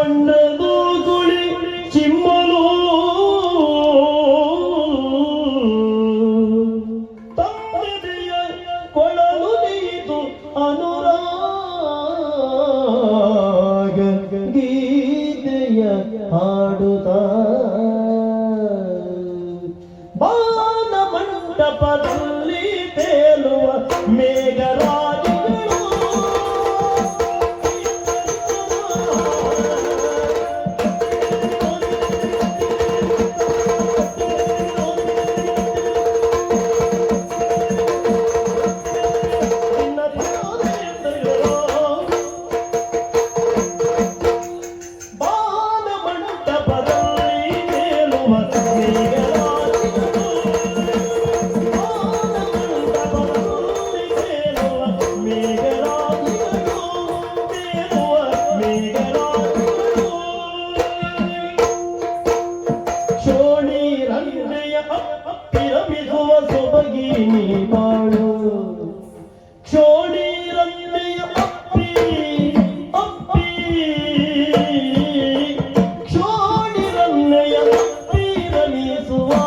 ಬಣ್ಣದು ಗುಳಿ ಚಿಮ್ಮಲು. ತಮ್ಮದೆಯ ಕೊಳಲು ನೀತು ಅನುರಾಗ ಗೀತೆಯ ಹಾಡುತ್ತ ಬಾನ ಮಂಟಪದಲ್ಲಿ ತೇಲುವ ಮೇಘರಾಜಿಗಳು ಮಂಟಪದಲ್ಲಿ ತೇಲುವ